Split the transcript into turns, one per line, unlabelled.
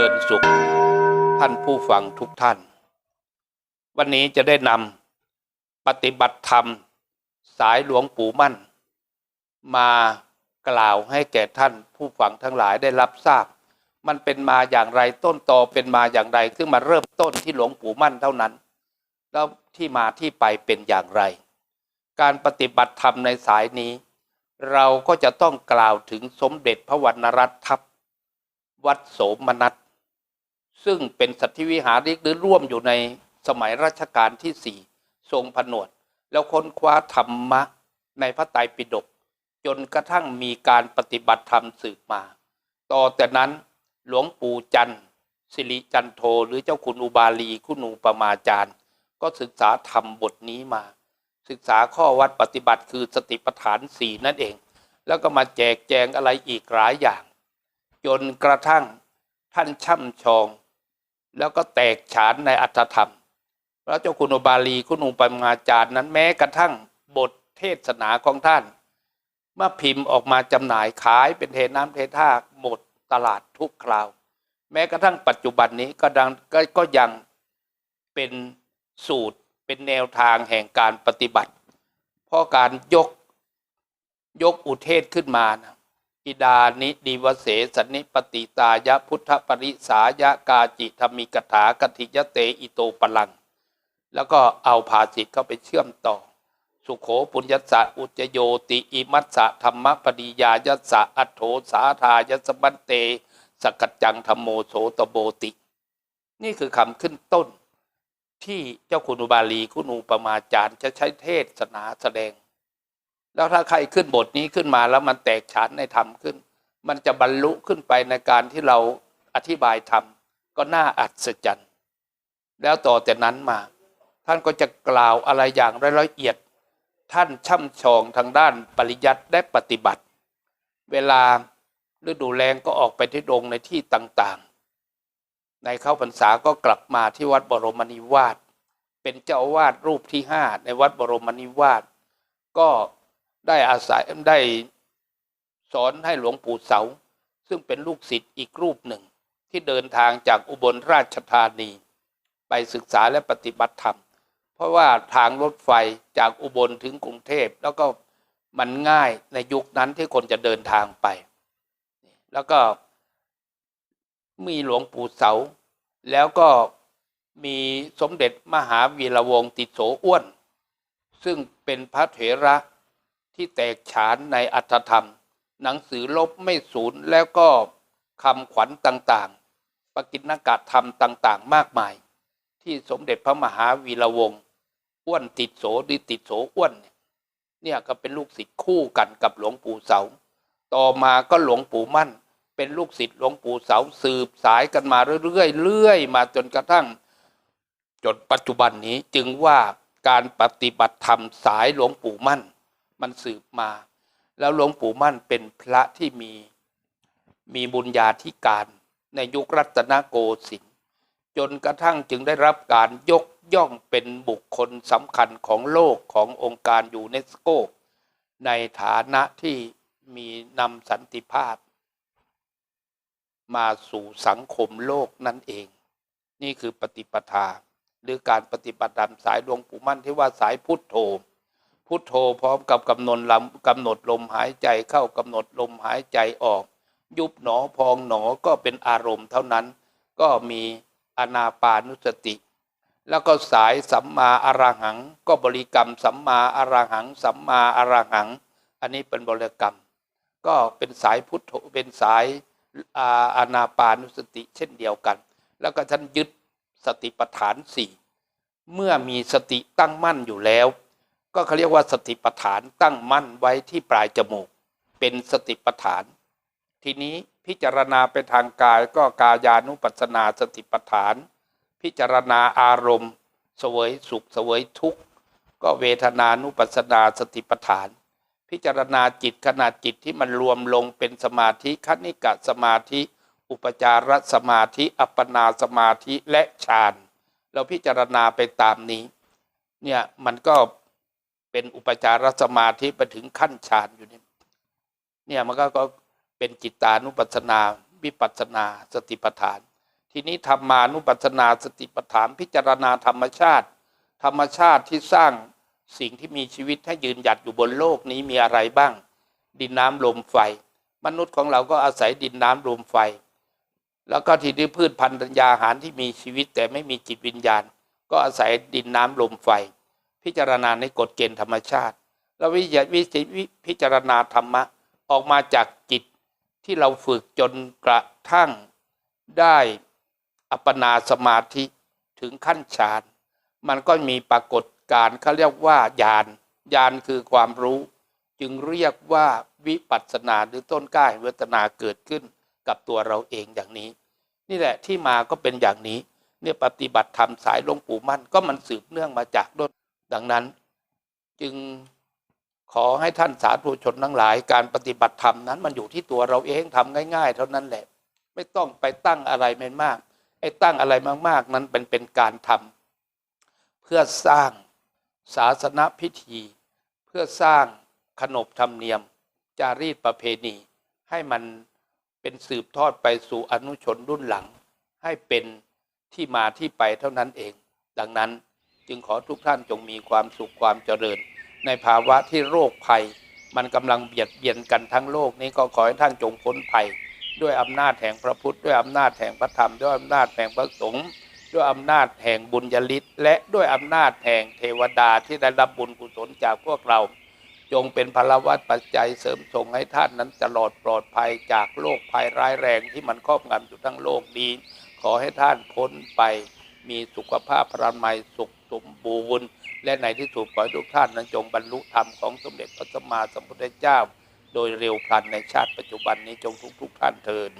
ริญสุขท่านผู้ฟังทุกท่าน วันนี้จะได้นำปฏิบัติธรรม สายหลวงปู่มั่น มากล่าวให้แก่ท่านผู้ฟังทั้งหลายได้รับทราบ มันเป็นมาอย่างไรต้นตอเป็นมาอย่างไร ซึ่งมาเริ่มต้นที่หลวงปู่มั่นเท่านั้น แล้วที่มาที่ไปเป็นอย่างไร การปฏิบัติธรรมในสายนี้ เราก็จะต้องกล่าวถึงสมเด็จพระวรรณรัตน์ทัพวัดโสมนัส ซึ่งเป็นสัตวิหาริกหรือร่วมอยู่ในสมัยรัชกาลที่สี่ทรงผนวด แล้วค้นคว้าธรรมะในพระไตรปิฎกจนกระทั่งมีการปฏิบัติธรรมสืบมา ต่อแต่นั้นหลวงปู่จันทร์สิริจันโทหรือเจ้าคุณอุบาลีคุณูปมาจารย์ ก็ศึกษาธรรมบทนี้มา ศึกษาข้อวัดปฏิบัติคือสติปัฏฐานสี่นั่นเอง แล้วก็มาแจกแจงอะไรอีกหลายอย่าง จนกระทั่งท่านช่ำชอง แล้วก็แตกฉานในอัตธรรม พระเจ้าคุณอุบาลีคุณอุปมาจารย์นั้นแม้กระทั่งบทเทศนาของท่าน เมื่อพิมพ์ออกมาจำหน่ายขายเป็นเทน้ำเทท่าหมดตลาดทุกคราว แม้กระทั่งปัจจุบันนี้ก็ดังกก็ยังเป็นสูตรเป็นแนวทางแห่งการปฏิบัติ เพราะการยกยกอุเทศขึ้นมานะ อิดานิดีวเสสนิปติตายะพุทธปริสายะกาจิธรรมิกถากติยเตอิโตปลัง แล้วก็เอาภาสิทธ์เข้าไปเชื่อมต่อ สุโขปุญญสะอุจโยติอิมัสสะธรรมปริยายัสสะอัโถสาทายสบันเต สกัจจังธรรมโมโสตโบติ นี่คือคำขึ้นต้น ที่เจ้าคุณอุบาลีคุณูปมาจารย์จะใช้เทศนาแสดง แล้วถ้าใครขึ้นบทนี้ขึ้นมาแล้วมันแตกฉานในธรรมขึ้น มันจะบรรลุขึ้นไปในการที่เราอธิบายธรรมก็น่าอัศจรรย์แล้วต่อแต่นั้นมา ท่านก็จะกล่าวอะไรอย่างละเอียด ท่านช่ำชองทางด้านปริยัติและปฏิบัติ เวลาฤดูแรงก็ออกไปที่ดงในที่ต่างๆ ในเข้าพรรษาก็กลับมาที่วัดบรมนิวาสเป็นเจ้าอาวาสรูปที่ห้าในวัดบรมนิวาสก็ ได้อาศัยได้สอนให้หลวงปู่เสา ซึ่งเป็นลูกศิษย์อีกรูปหนึ่ง ที่เดินทางจากอุบลราชธานี ไปศึกษาและปฏิบัติธรรม เพราะว่าทางรถไฟจากอุบลถึงกรุงเทพแล้วก็มันง่ายในยุคนั้นที่คนจะเดินทางไป แล้วก็มีหลวงปู่เสา แล้วก็มีสมเด็จมหาวีระวงศ์ติดโสอ้วน ซึ่งเป็นพระเถระ ที่แตกฉานในอัตธรรม หนังสือลบไม่สูญแล้วก็คำขวัญต่างๆ ปกิณกะธรรมต่างๆ มากมาย ที่สมเด็จพระมหาวีระวงศ์อ้วนติดโสหรือติดโสอ้วนเนี่ยเนี่ยก็เป็นลูกศิษย์คู่กันกับหลวงปู่เสา ต่อมาก็หลวงปู่มั่น เป็นลูกศิษย์หลวงปู่เสาสืบสายกันมาเรื่อยๆเรื่อยมาจนกระทั่ง จนปัจจุบันนี้จึงว่าการปฏิบัติธรรมสายหลวงปู่มั่น มันสืบมา แล้วหลวงปู่มั่นเป็นพระที่มีมีบุญญาธิการในยุครัตนโกสินทร์จนกระทั่งจึงได้รับการยกย่องเป็นบุคคลสำคัญของโลกขององค์การยูเนสโก ในฐานะที่มีนำสันติภาพ มาสู่สังคมโลกนั่นเอง นี่คือปฏิปทา หรือการปฏิบัติธรรมสายหลวงปู่มั่นที่ว่าสายพุทโธ พุทโธพร้อมกับกำหนดลำกำหนดลมหายใจเข้ากำหนดลมหายใจออก ยุบหนอพองหนอก็เป็นอารมณ์เท่านั้น ก็มีอนาปานุสติ แล้วก็สายสัมมาอรหัง ก็บริกรรมสัมมาอรหัง สัมมาอรหัง อันนี้เป็นบริกรรม ก็เป็นสายพุทโธเป็นสายอาอานาปานุสติเช่นเดียวกัน แล้วก็ท่านยึดสติปัฏฐานสี่เมื่อมีสติตั้งมั่นอยู่แล้ว ก็เขาเรียกว่าสติปัฏฐานตั้งมั่นไว้ที่ปลายจมูก เป็นสติปัฏฐาน ทีนี้พิจารณาไปทางกายก็กายานุปัสนาสติปัฏฐาน พิจารณาอารมณ์เสวยสุขเสวยทุกข์ก็เวทนานุปัสสนาสติปัฏฐาน พิจารณาจิตขนาดจิตที่มันรวมลงเป็นสมาธิคณิกะสมาธิ อุปจารสมาธิ อัปปนาสมาธิและฌานเราพิจารณาไปตามนี้เนี่ยมันก็ เป็นอุปจารสมาธิไปถึงขั้นฌานอยู่นี่เนี่ยมันก็ก็เป็นจิตานุปัสสนาวิปัสสนาสติปัฏฐาน ทีนี้ธรรมานุปัสสนาสติปัฏฐาน พิจารณาธรรมชาติ ธรรมชาติที่สร้างสิ่งที่มีชีวิตให้ยืนหยัดอยู่บนโลกนี้มีอะไรบ้าง ดินน้ำลมไฟ มนุษย์ของเราก็อาศัยดินน้ำลมไฟ แล้วก็ทีนี้พืชพันธุ์ธัญญาหารที่มีชีวิตแต่ไม่มีจิตวิญญาณ ก็อาศัยดินน้ำลมไฟ พิจารณาในกฎเกณฑ์ธรรมชาติ แล้ววิจวิจิวิพิจารณาธรรมะออกมาจากจิตที่เราฝึกจนกระทั่งได้อัปปนาสมาธิถึงขั้นฌาน มันก็มีปรากฏการ์เขาเรียกว่าญาณญาณคือความรู้ จึงเรียกว่าวิปัสสนาหรือต้นก้าเวทนาเกิดขึ้นกับตัวเราเองอย่างนี้ นี่แหละที่มาก็เป็นอย่างนี้ เนี่ยปฏิบัติธรรมสายหลวงปู่มั่นก็มันสืบเนื่องมาจากด้น ดังนั้นจึงขอให้ท่านสาธุชนทั้งหลาย การปฏิบัติธรรมนั้น มันอยู่ที่ตัวเราเองทำง่าย ๆ เท่านั้นแหละ ไม่ต้องไปตั้งอะไรมมากไอ้ตั้งอะไรมากๆ นั้นเป็นเป็นการทำเพื่อสร้างศาสนพิธี เพื่อสร้างขนบธรรมเนียม จารีตประเพณี ให้มันเป็นสืบทอดไปสู่อนุชนรุ่นหลัง ให้เป็นที่มาที่ไปเท่านั้นเอง ดังนั้น จึงขอทุกท่านจงมีความสุขความเจริญ ในภาวะที่โรคภัย มันกำลังเบียดเบียนกันทั้งโลกนี้ก็ขอให้ท่านจงพ้นภัย ด้วยอำนาจแห่งพระพุทธด้วยอำนาจแห่งพระธรรมด้วยอำนาจแห่งพระสงฆ์ด้วยอำนาจแห่งบุญญาลิศและด้วยอำนาจแห่งเทวดาที่ได้รับบุญกุศลจากพวกเรา จงเป็นพลวัตปัจจัยเสริมส่งให้ท่านนั้นตลอดปลอดภัยจากโรคภัยร้ายแรงที่มันครอบงำอยู่ทั้งโลกนี้ ขอให้ท่านพ้นไปมีสุขภาพพระมัยสุข สมบูรณ์ และในที่สุดขอให้ทุกท่านนั้นจงบรรลุธรรมของสมเด็จพระสัมมาสัมพุทธเจ้า โดยเร็วพลันในชาติปัจจุบันนี้จงทุกทุกท่านเทิน